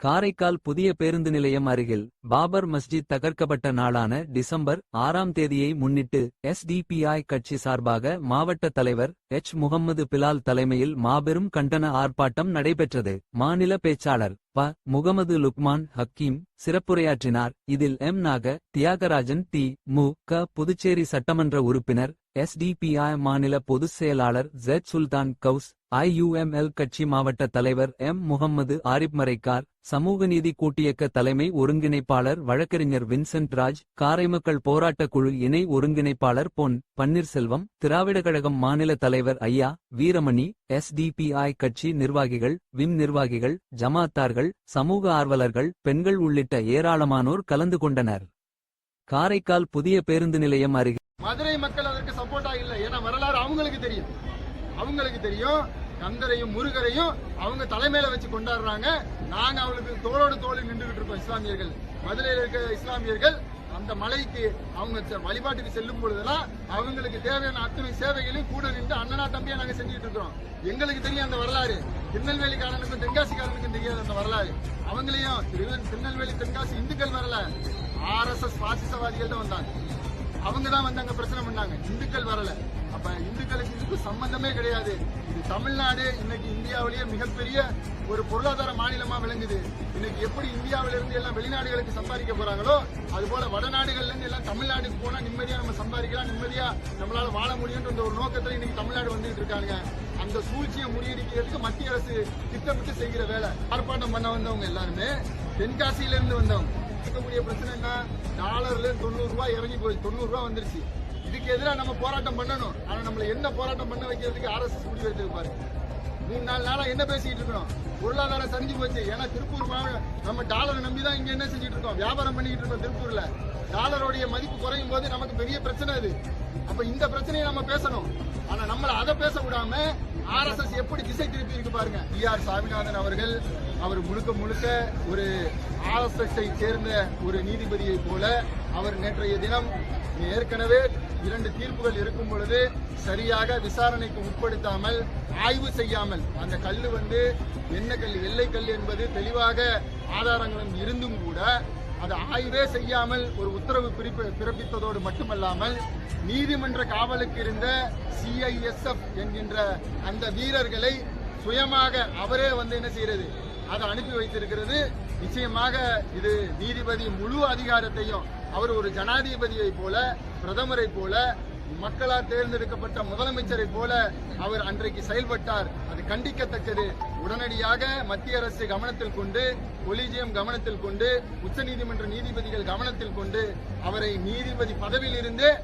காரைக்கால் புதிய பேருந்து நிலையம் அருகில் பாபர் மஸ்ஜித் தகர்க்கப்பட்ட நாளான டிசம்பர் ஆறாம் தேதியை முன்னிட்டு எஸ்டிபிஐ கட்சி சார்பாக மாவட்ட தலைவர் எச். முகம்மது பிலால் தலைமையில் மாபெரும் கண்டன ஆர்ப்பாட்டம் நடைபெற்றது. மாநில பேச்சாளர் ப. முகமது லுக்மான் ஹக்கீம் சிறப்புரையாற்றினார். இதில் எம். நாக தியாகராஜன் தி மு. க. புதுச்சேரி சட்டமன்ற உறுப்பினர் எஸ்டிபிஐ மாநில பொதுச் செயலாளர் ஜெட் சுல்தான் கவுஸ் ஐயுஎம்எல் கட்சி மாவட்ட தலைவர் எம் முகம்மது ஆரிப் மரைக்கார் சமூக நீதி கூட்டியக்க தலைமை ஒருங்கிணைப்பாளர் வழக்கறிஞர் வின்சென்ட் ராஜ் காரைமக்கள் போராட்டக் குழு இணை ஒருங்கிணைப்பாளர் பொன் பன்னீர்செல்வம் திராவிட கழகம் மாநில தலைவர் ஐயா வீரமணி எஸ்டிபிஐ கட்சி நிர்வாகிகள் விம் நிர்வாகிகள் ஜமாத்தார்கள் சமூக ஆர்வலர்கள் பெண்கள் உள்ளிட்ட ஏராளமானோர் கலந்து கொண்டனர். காரைக்கால் புதிய பேருந்து நிலையம் அருகே மதுரை மக்கள் அதற்கு சப்போர்ட்டா இல்லை. ஏன்னா வரலாறு அவங்களுக்கு தெரியும். அவங்களுக்கு தெரியும். கந்தரையும் முருகரையும் அவங்க தலைமையில வச்சு கொண்டாடுறாங்க. நாங்க அவங்களுக்கு தோளோடு தோளில் நின்றுகிட்டு இருக்கோம் இஸ்லாமியர்கள். மதுரையில் இருக்க இஸ்லாமியர்கள் அந்த மலைக்கு அவங்க செ- வழிபாட்டுக்கு செல்லும் பொழுதெல்லாம் அவங்களுக்கு தேவையான அத்தனை சேவைகளையும் கூட நின்று அண்ணனா தம்பியா நாங்க செஞ்சுட்டு இருக்கிறோம். எங்களுக்கு தெரியும் அந்த வரலாறு. திருநெல்வேலிக்காரனுக்கும் தென்காசிக்காரனுக்கும் தெரியாது அந்த வரலாறு. அவங்களையும் திருநெல்வேலி தென்காசி இந்துக்கள் வரல. ஆர்எஸ்எஸ் பாசிசவாதிகள் தான் வந்தாங்க. அவங்க தான் வந்து அங்க பிரச்சனை பண்ணாங்க. இந்துக்கள் வரல. அப்ப இந்துக்களுக்கு இதுக்கு சம்பந்தமே கிடையாது. இது தமிழ்நாடு இன்னைக்கு இந்தியாவிலேயே மிகப்பெரிய ஒரு பொருளாதார மாநிலமா விளங்குது. இன்னைக்கு எப்படி இந்தியாவில இருந்து எல்லாம் வெளிநாடுகளுக்கு சம்பாதிக்க போறாங்களோ அது போல வடநாடுகள்ல இருந்து எல்லாம் தமிழ்நாட்டுக்கு போனா நிம்மதியா நம்ம சம்பாதிக்கலாம் நிம்மதியா நம்மளால வாழ முடியும்ன்ற ஒரு நோக்கத்துல இன்னைக்கு தமிழ்நாடு வந்துட்டு இருக்காங்க. அந்த சூழ்ச்சியை முறியடிக்கிறதுக்கு மத்திய அரசு திட்டமிட்டு செய்கிற வேலை. ஆர்ப்பாட்டம் பண்ண வந்தவங்க எல்லாருமே தென்காசியில இருந்து வந்தவங்க. இருக்கக்கூடிய பிரச்சனை என்ன? டாலர்ல தொண்ணூறு ரூபாய் இறங்கி போய் தொண்ணூறு ரூபாய் வந்துருச்சு. இதுக்கு எதிராக நம்ம போராட்டம் பண்ணணும். ஆனா நம்மள என்ன போராட்டம் பண்ண வைக்கிறதுக்கு ஆர்எஸ்எஸ் முடிவு எடுத்திருப்பாரு மூணு நாலு நாளா என்ன பேசிக்கிட்டு இருக்கோம் பொருளாதாரம் சரிஞ்சு போச்சு. ஏன்னா திருப்பூர் மாவட்டம் நம்ம டாலரை நம்பி தான் இங்க என்ன செஞ்சுட்டு இருக்கோம்? வியாபாரம் பண்ணிக்கிட்டு இருக்கோம் திருப்பூர்ல. டாலருடைய மதிப்பு குறையும் போது நமக்கு பெரிய பிரச்சனை அது. அப்ப இந்த பிரச்சனையை நம்ம பேசணும். ஆனா நம்மள அதை பேச விடாம ஆர்எஸ்எஸ் எப்படி திசை திருப்பி இருக்கு பாருங்க. டி ஆர் சாமிநாதன் அவர்கள் அவர் முழுக்க முழுக்க ஒரு ஆர்எஸ்எஸ் சேர்ந்த ஒரு நீதிபதியை போல அவர் நேற்றைய தினம் ஏற்கனவே இரண்டு தீர்ப்புகள் இருக்கும் பொழுது சரியாக விசாரணைக்கு உட்படுத்தாமல் ஆய்வு செய்யாமல் அந்த கல் வந்து என்ன கல் எல்லை கல் என்பது தெளிவாக ஆதாரங்களும் இருந்தும் கூட அதை ஆய்வே செய்யாமல் ஒரு உத்தரவு பிறப்பித்ததோடு மட்டுமல்லாமல் நீதிமன்ற காவலுக்கு இருந்த சிஐஎஸ்எஃப் என்கின்ற அந்த வீரர்களை சுயமாக அவரே வந்து என்ன செய்யறது அதை அனுப்பி வைத்திருக்கிறது. நிச்சயமாக இது நீதிபதி முழு அதிகாரத்தையும் அவர் ஒரு ஜனாதிபதியை போல பிரதமரை போல மக்களால் தேர்ந்தெடுக்கப்பட்ட முதலமைச்சரை போல அவர் அன்றைக்கு செயல்பட்டார். அது கண்டிக்கத்தக்கது. உடனடியாக மத்திய அரசு கவனத்தில் கொண்டு கொலிஜியம் கவனத்தில் கொண்டு உச்சநீதிமன்ற நீதிபதிகள் கவனத்தில் கொண்டு அவரை நீதிபதி பதவியில் இருந்து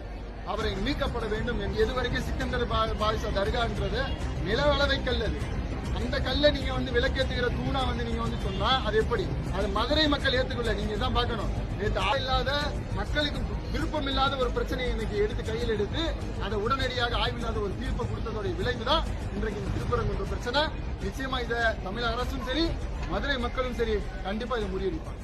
அவரை நீக்கப்பட வேண்டும் என்று எதுவரைக்கும் சிக்கந்தர் பா- பாதுஷா தர்கான்றது நிலவளவை கல்லது. அந்த கல்ல நீங்க வந்து விளக்கேத்துகிற தூணா வந்து நீங்க வந்து சொன்னா அது எப்படி? அது மதுரை மக்கள் ஏத்துக்கொள்ள நீங்க தான் பார்க்கணும். நேற்று ஆள் இல்லாத மக்களுக்கு விருப்பம் இல்லாத ஒரு பிரச்சனையை இன்னைக்கு எடுத்து கையில் எடுத்து அதை உடனடியாக ஆய்வில்லாத ஒரு தீர்ப்பை கொடுத்ததோட விளைவு தான் இன்றைக்கு இந்த திருப்பரங்குன்ற பிரச்சனை. நிச்சயமா இதை தமிழக அரசும் சரி மதுரை மக்களும் சரி கண்டிப்பா இதை முறியடிப்பாங்க.